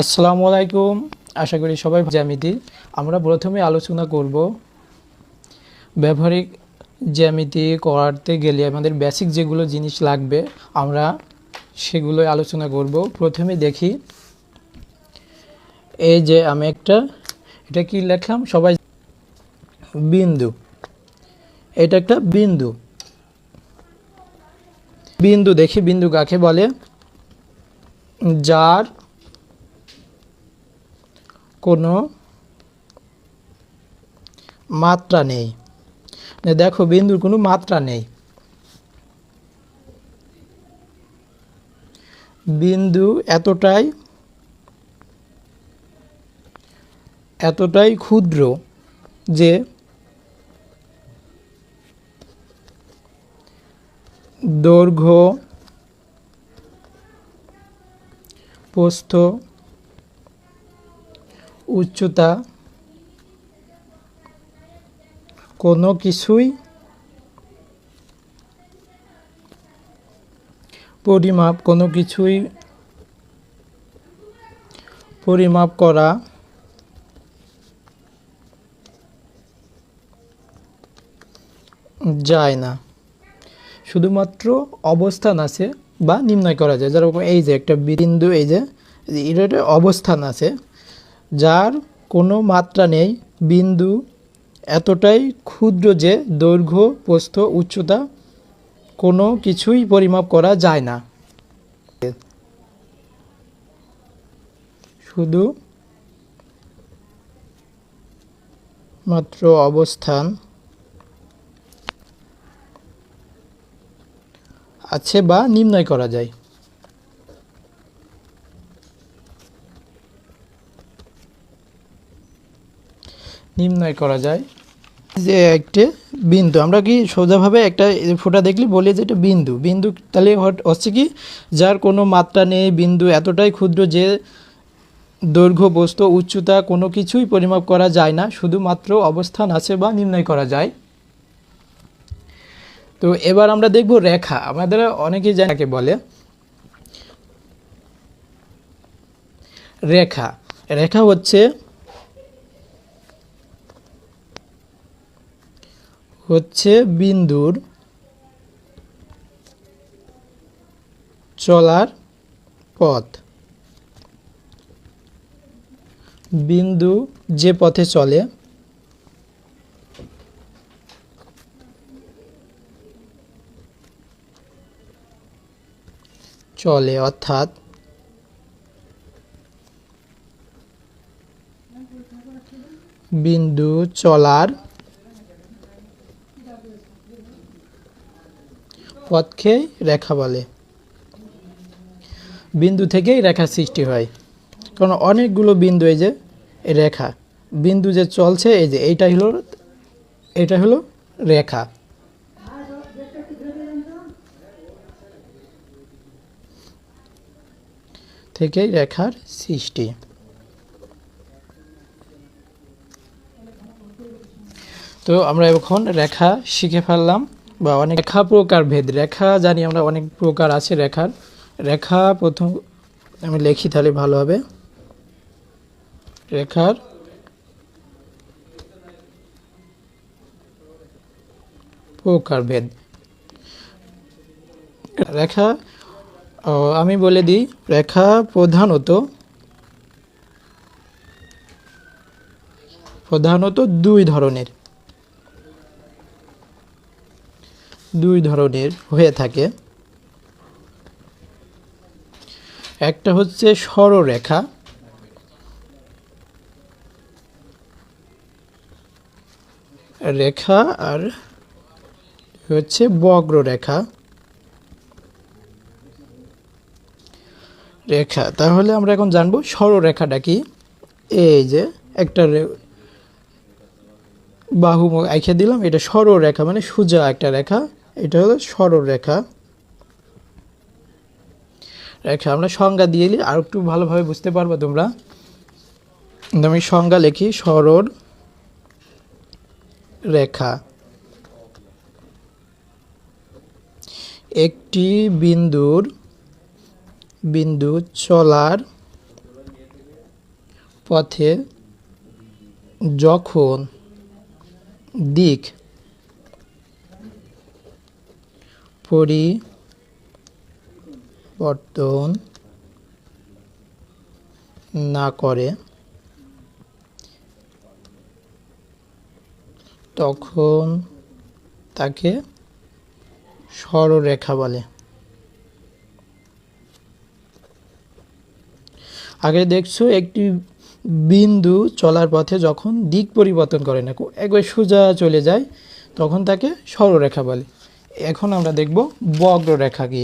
আসসালামু আলাইকুম। আশা করি সবাই জ্যামিতি আমরা প্রথমে আলোচনা করব ব্যবহারিক জ্যামিতি করাতে গেলে আমাদের বেসিক যেগুলো জিনিস লাগবে, আমরা সেগুলোই আলোচনা করব। প্রথমে দেখি এই যে আমি একটা, এটা কি লিখলাম? সবাই বিন্দু। এটা একটা বিন্দু। বিন্দু দেখি, বিন্দু কাকে বলে? যার কোনো মাত্রা নেই। দেখো, বিন্দুর কোনো মাত্রা নেই। বিন্দু এতটাই এতটাই ক্ষুদ্র যে দৈর্ঘ্য, প্রস্থ উচ্চতা কোনো কিছুই পরিমাপ, কোনো কিছুই পরিমাপ করা যায় না। শুধুমাত্র অবস্থান আছে বা নির্ণয় করা যায়। যেরকম এই যে একটা বিন্দু, এই যে, এটা অবস্থান আছে। যার কোনো মাত্রা নেই। বিন্দু এতটাই ক্ষুদ্র যে দৈর্ঘ্য, প্রস্থ, উচ্চতা কোনো কিছুই পরিমাপ করা যায় না। শুধু মাত্র অবস্থান আছে বা নির্ণয় করা যায়। নির্ণয় করা যায়। যে একটি বিন্দু, আমরা কি সোজাভাবে একটা ফোটা দেখলে, বলি যে এটা বিন্দু। বিন্দু তাহলে হচ্ছে কি, যার কোনো মাত্রা নেই, বিন্দু এতটাই ক্ষুদ্র যে দৈর্ঘ্য, বস্তু, উচ্চতা কোনো কিছুই পরিমাপ করা যায় না, শুধুমাত্র অবস্থান আছে বা নির্ণয় করা যায়। তো এবার আমরা দেখব রেখা। আমাদের অনেকেই জানাকে বলে রেখা। রেখা হচ্ছে হচ্ছে বিন্দুর চলার পথ। বিন্দু যে পথে চলে চলে অর্থাৎ বিন্দু চলার পথকে রেখা বলে। বিন্দু থেকেই রেখা সৃষ্টি হয়। কারণ অনেকগুলো বিন্দু এই যে রেখা। বিন্দু যে চলছে, এই যে এইটা হলো, এটা হলো রেখা। থেকেই রেখার সৃষ্টি। তো আমরা এখন রেখা শিখে ফেললাম। বা অনেক রেখা প্রকার ভেদ। রেখা জানি আমরা অনেক প্রকার আছে রেখার। রেখা প্রথম আমি লিখি তাহলে ভালো হবে। রেখার প্রকার ভেদ। রেখা আমি বলে দিই, রেখা প্রধানত প্রধানত দুই ধরনের। দুই ধরনের হয়ে থাকে। একটা হচ্ছে সরলরেখা। রেখা আর হচ্ছে বক্ররেখা। রেখা, তাহলে আমরা এখন জানব সরলরেখাটা কি? এই যে একটা বাহু আঁকে দিলাম, এটা সরল রেখা মানে সোজা একটা রেখা। এটা হলো সরল রেখা। রেখা, আমরা সংজ্ঞা দিয়ে আর একটু ভালোভাবে বুঝতে পারব তোমরা। আমি সংজ্ঞা লিখি, সরল রেখা। একটি বিন্দুর বিন্দু চলার পথে যখন দিক পরিবর্তন না করে। তখন তাকে সরলরেখা বলে। আগে দেখছ একটি বিন্দু চলার পথে যখন দিক পরিবর্তন করে না, একবার সোজা চলে যায়, তখন তাকে সরলরেখা বলে। এখন আমরা দেখব বক্ররেখা কি?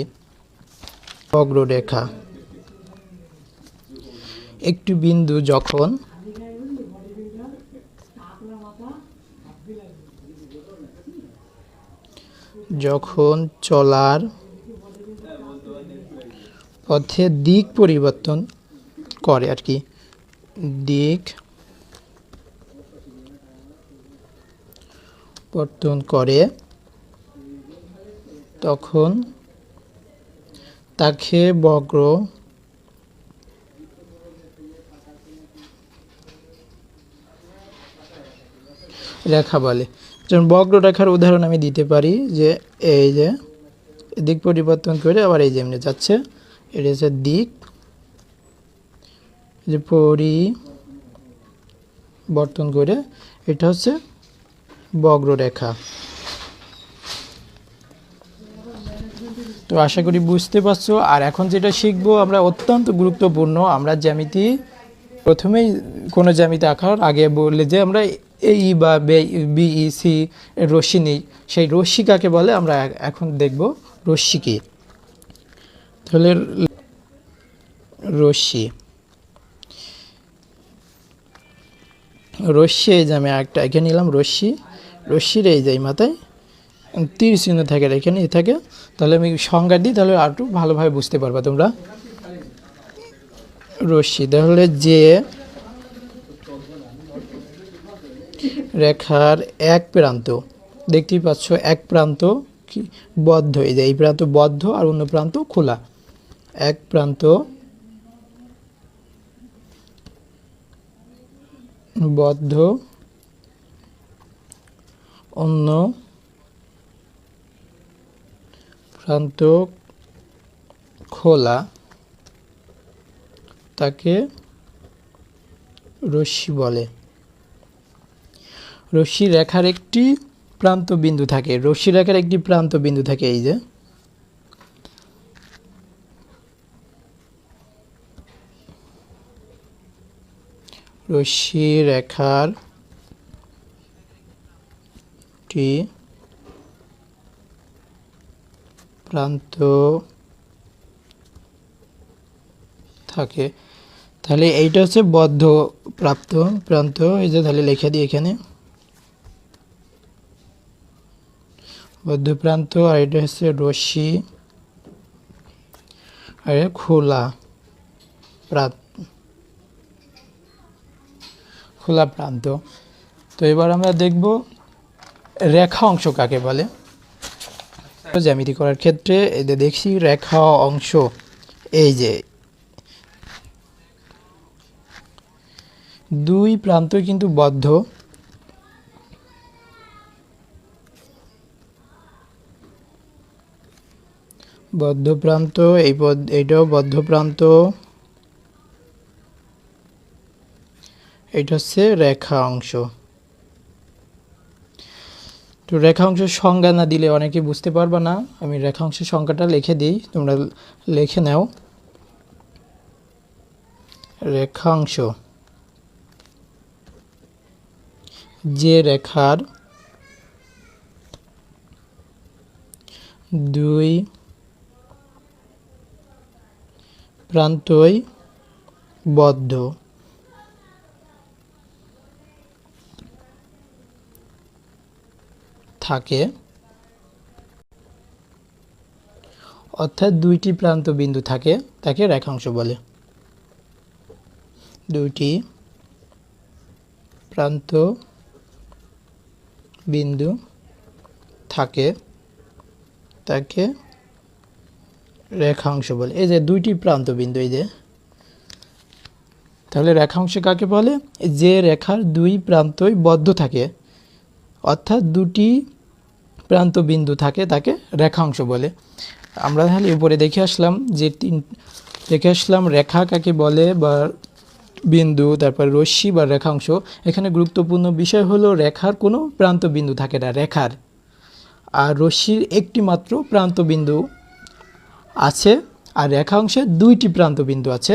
বক্ররেখা। একটি বিন্দু যখন যখন চলার পথে দিক পরিবর্তন করে আর কি, দিক পরিবর্তন করে তখন তাকে বক্র রেখা বলে। যেমন বক্ররেখার উদাহরণ আমি দিতে পারি যে এই যে দিক পরিবর্তন করে আবার এই যে এমনি যাচ্ছে। এটা হচ্ছে দিক যে পরিবর্তন করে, এটা হচ্ছে বক্ররেখা তো আশা করি বুঝতে পারছ। আর এখন যেটা শিখব, আমরা অত্যন্ত গুরুত্বপূর্ণ। আমরা জ্যামিতি প্রথমেই কোনো জ্যামিতি আঁকার আগে বললে যে আমরা এই বা বিই সি রশ্মি নেই। সেই রশ্মি কাকে বলে, আমরা এখন দেখব। রশ্মি কি? তাহলে রশ্মি। রশ্মি, এই যে আমি একটা এঁকে নিলাম, রশ্মি। রশ্মির এই যে মাথায় তীর চিহ্ন থাকে এখানে এ থাকে। তাহলে আমি সংজ্ঞা দিই, তাহলে আর একটু ভালোভাবে বুঝতে পারবা তোমরা। রশ্মি, তাহলে যে রেখার এক প্রান্ত, দেখতেই পাচ্ছ, এক প্রান্ত কি, বদ্ধ, এই যে এই প্রান্ত বদ্ধ আর অন্য প্রান্ত খোলা। এক প্রান্ত বদ্ধ, অন্য প্রান্ত খোলা, তাকে রশ্মি বলে। রশ্মি রেখার একটি প্রান্ত বিন্দু থাকে। রশ্মি রেখার একটি প্রান্ত বিন্দু থাকে এই যে। রশ্মি রেখার টি প্রান্ত থাকে। তাহলে এইটা হচ্ছে বদ্ধ প্রাপ্ত, প্রান্ত। এই যে তাহলে লিখে দিই এখানে। বদ্ধ প্রান্ত, আর এটা হচ্ছে রশ্মি। আর খোলা প্রান্ত খোলা প্রান্ত। তো এবার আমরা দেখব রেখা অংশ কাকে বলে। জ্যামিতি করার ক্ষেত্রে এই যে দেখছি রেখা অংশ, এই যে দুই প্রান্ত কিন্তু বদ্ধ। বদ্ধ প্রান্ত, এই পদ- এইটাও বদ্ধ প্রান্ত। এটা হচ্ছে রেখা অংশ। তো রেখা অংশের সংজ্ঞা না দিলে অনেকে বুঝতে পারবে না। আমি রেখা অংশের সংখ্যাটা লিখে দিই, তোমরা লিখে নাও। রেখাংশ। যে রেখার দুই প্রান্তই বদ্ধ। থাকে। অর্থাৎ দুইটি প্রান্ত বিন্দু থাকে, তাকে রেখাংশ বলে। দুইটি প্রান্ত বিন্দু থাকে, তাকে রেখাংশ বলে। এই যে দুইটি প্রান্ত বিন্দু, এই যে। তাহলে রেখাংশ কাকে বলে? যে রেখার দুই প্রান্তই বদ্ধ থাকে। অর্থাৎ দুটি প্রান্ত বিন্দু থাকে তাকে রেখাংশ বলে। আমরা তাহলে উপরে দেখে আসলাম যে তিন, দেখে আসলাম রেখা কাকে বলে বা বিন্দু, তারপর রশ্মি বা রেখাংশ। এখানে গুরুত্বপূর্ণ বিষয় হলো রেখার কোনো প্রান্ত বিন্দু থাকে না, রেখার। আর রশ্মির একটি মাত্র প্রান্ত বিন্দু আছে, আর রেখাংশের দুইটি প্রান্ত বিন্দু আছে।